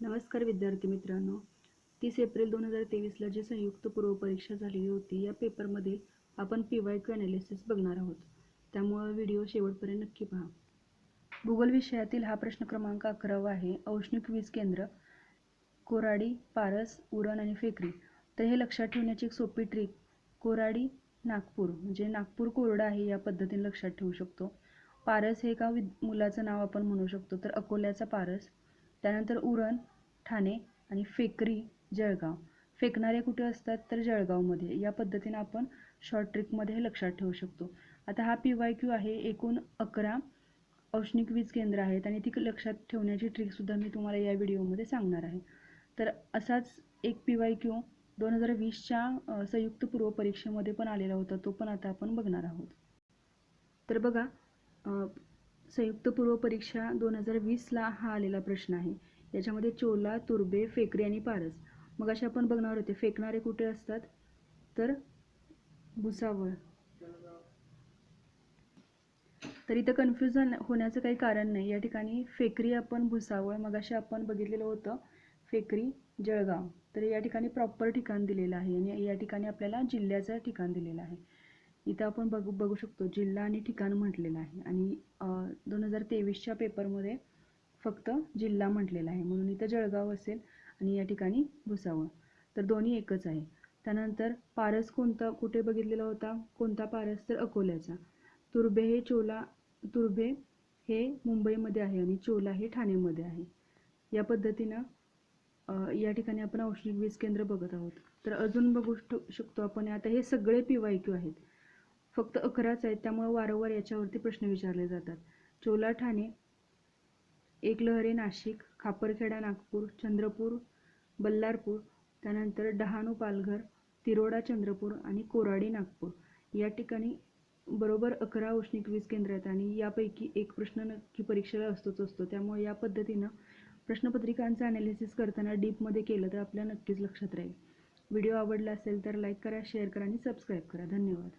नमस्कार विद्यार्थी मित्रांनो. तीस एप्रिल दोन हजार तेवीसला जी संयुक्त पूर्व परीक्षा झालेली होती या पेपरमध्ये आपण पी वाय क्यू ॲनालिसिस बघणार आहोत. त्यामुळं व्हिडिओ शेवटपर्यंत नक्की पहा. भूगोल विषयातील हा प्रश्न क्रमांक अकरावा आहे. औष्णिक वीज केंद्र कोराडी पारस उरण आणि फेकरी. तर हे लक्षात ठेवण्याची एक सोपी ट्रिक कोराडी नागपूर. म्हणजे नागपूर कोरडा आहे या पद्धतीने लक्षात ठेवू शकतो. पारस हे एका विद मुलाचं नाव आपण म्हणू शकतो. तर अकोल्याचा पारस त्यानंतर उरण ठाणे आणि फेकरी जळगाव. फेकणारे कुठे असतात तर जळगावमध्ये. या पद्धतीने आपण शॉर्ट ट्रिकमध्ये हे लक्षात ठेवू शकतो. आता हा पी वाय क्यू आहे. एकूण अकरा औष्णिक वीज केंद्र आहेत आणि ती लक्षात ठेवण्याची ट्रिकसुद्धा मी तुम्हाला या व्हिडिओमध्ये सांगणार आहे. तर असाच एक पी वाय क्यू दोन हजार वीसच्या संयुक्त पूर्व परीक्षेमध्ये पण आलेला होता. तो पण आता आपण बघणार आहोत. तर बघा संयुक्त पूर्व परीक्षा दोन हजार वीसला हा आलेला प्रश्न आहे. याच्यामध्ये चोला तुर्बे फेकरी आणि पारस. मग असे आपण बघणार होते. फेकणारे कुठे असतात? तर भुसावळ. तर इथं कन्फ्युजन होण्याचं काही कारण नाही. या ठिकाणी फेकरी आपण भुसावळ मग असे आपण बघितलेलं होतं. फेकरी जळगाव. तर या ठिकाणी प्रॉपर ठिकाण दिलेलं आहे आणि या ठिकाणी आपल्याला जिल्ह्याचं ठिकाण दिलेलं आहे. इथं आपण बघू बघू शकतो जिल्हा आणि ठिकाण म्हटलेलं आहे. आणि दोन हजार तेवीसच्या पेपरमध्ये फक्त जिल्हा म्हटलेला आहे. म्हणून इथं जळगाव असेल आणि या ठिकाणी भुसावळ. तर दोन्ही एकच आहे. त्यानंतर पारस कोणता कुठे बघितलेला होता? कोणता पारस? तर अकोल्याचा. तुर्भे हे चोला तुर्भे हे मुंबईमध्ये आहे आणि चोला हे ठाणेमध्ये आहे. या पद्धतीनं या ठिकाणी आपण औष्णिक वीज केंद्र बघत आहोत. तर अजून बघू शकतो आपण. आता हे सगळे पी वाय क्यू आहेत. फक्त अकराच आहेत त्यामुळे वारंवार याच्यावरती प्रश्न विचारले जातात. चोला ठाणे एकलहरे नाशिक खापरखेडा नागपूर चंद्रपूर बल्लारपूर त्यानंतर डहाणू पालघर तिरोडा चंद्रपूर आणि कोराडी नागपूर. या ठिकाणी बरोबर अकरा औष्णिक वीज केंद्र आहेत आणि यापैकी एक प्रश्न नक्की परीक्षेला असतोच असतो. त्यामुळे या पद्धतीनं प्रश्नपत्रिकांचं ॲनालिसिस करताना डीपमध्ये केलं तर आपल्या नक्कीच लक्षात राहील. व्हिडिओ आवडला असेल तर लाईक करा शेअर करा आणि सबस्क्राईब करा. धन्यवाद.